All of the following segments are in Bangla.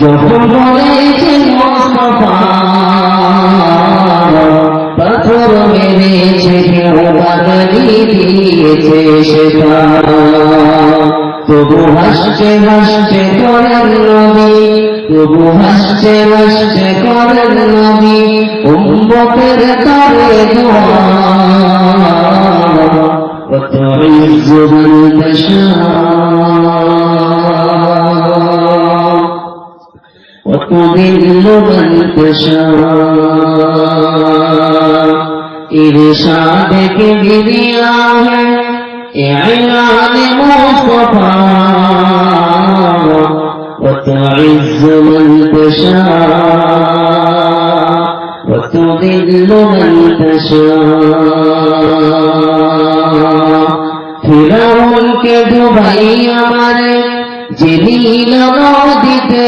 যখন বলেছে মোস্তফা পাথর মেরেছে কেউ বাগানি দিয়েছে সেটা তবু হাসছে হাসছে করেন নবী তবু হাসছে হাসছে করেন নবী উম্মতের তরে দোয়া وتعز من تشاء وتضل من تشاء إرشاد كبرياء إعلان مصطفى وتعز من تشاء وتضل من تشاء فرعون كدبي أمر আমারে জেলিল নদীতে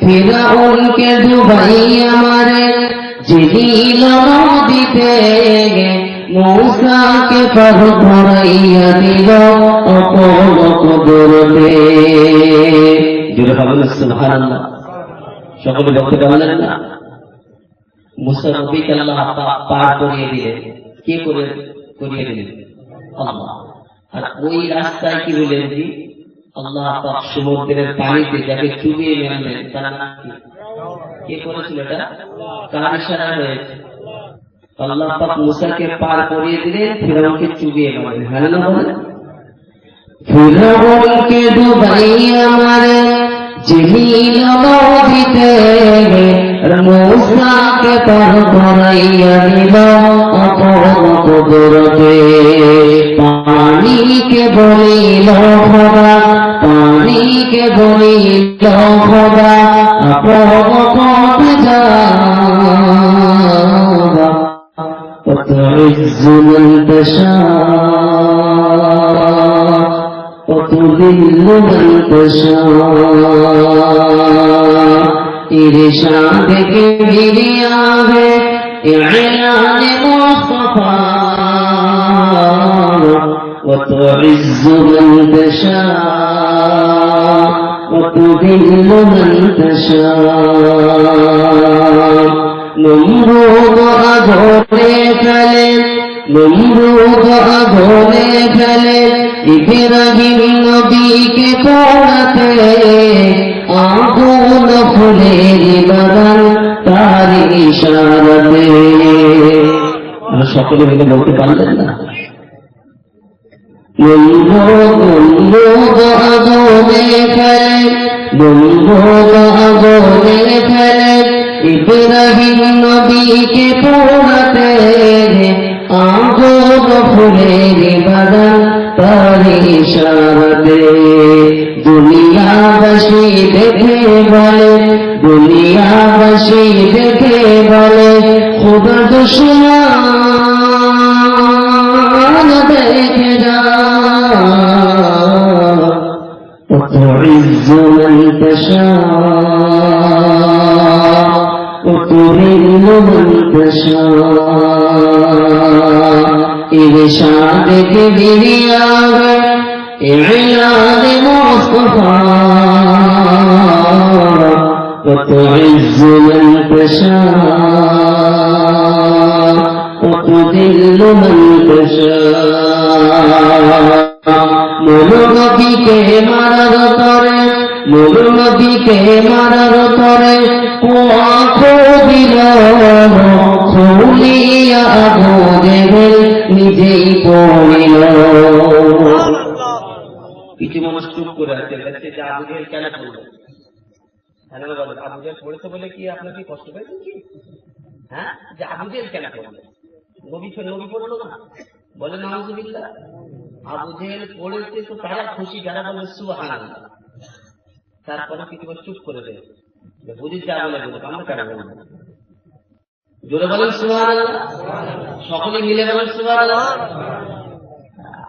ফিরাউনকে ডুবাই আমারে। জেলিল নদীতে মৌসাকে পর ধরাইয়া দিল বলেন সুবহানাল্লাহ। সকলে আল্লাহ পাক সমুদ্রের পানিতে যাকে চুবিয়ে মেরলেন তার কি? করেছিল এটা? কার ইশারা হয়েছে। আল্লাহ পাক মুসাকে পার করিয়ে দিলে ফিরাউনকে চুবিয়ে মারলেন হ্যাঁ। না ফিরাউনকে ডুবাই আমারে জমিল নদীতে মূসাকে পার করাইয়া দিল অপর কবরতে পানিকে বলিল খোদা পানিকে বলিল খোদা আপন পথ যা وتعز من تشاء وتذل من تشاء शाद के गिरिया है इलान मुस्तफा وتعز من تشاء وتذل من تشاء نمرود أغوري فلن نمرود أغوري فلن إبراهيم نبيك طولته আগুন ফুলের বাগান তার ইশারাতে। সকলে মিলে বলতে পারলেন না? নমরুদ নমরুদ আধরে ফেলে নমরুদ আধরে ফেলে ইব্রাহিম নবীকে পোড়াতে আগুন ফুলের বাগান তার ইশারাতে। দুনিয়াবাসী দেখে বলে দুনিয়াবাসী দেখে বলে খুদা দুশ্মন দেখে যা وتعز من تشاء وتذل من تشاء إرشاد كبرياء إعلان مصطفى وتعز من تشاء وتذل من تشاء মূলনবীকে মারার তরে মূলনবীকে মারার তরে আঁখো দিল খুলিয়া আবু জেহেল নিজেই পড়িল কিছু মানুষ চুপ করে আছে বলছে যে আবু জেহেল কেন পড়ল? কেন বলেন, আবু জেহেল পড়েছে বলে কি আপনার কি কষ্ট পেয়েছেন কি হ্যাঁ যে আবু জেহেল কেন পড়ল? নবী নবী পড়ল না। বলে নাউজুবিল্লাহ। আবু জেহেল পড়েছে তো তারা খুশি যারা বলে, সুবহানাল্লাহ। তারপরে কিছু চুপ করে দেয় কেন বলব জোরে বলেন, সুবহানাল্লাহ। সকলে মিলে বলেন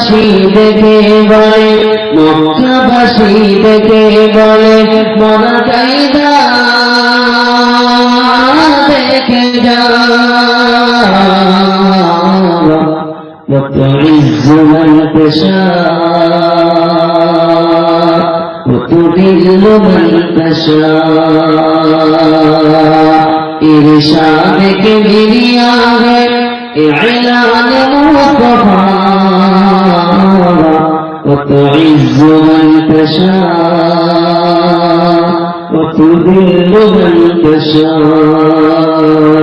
মক্কাবাসী দেখে বলে মক্কাবাসী দেখে বলে মরা চাইদা দেখে যা وتعز من تشاء وتذل من تشاء إرشاد كبرياء إعلان مصطفى وتعز من تشاء وتذل من تشاء.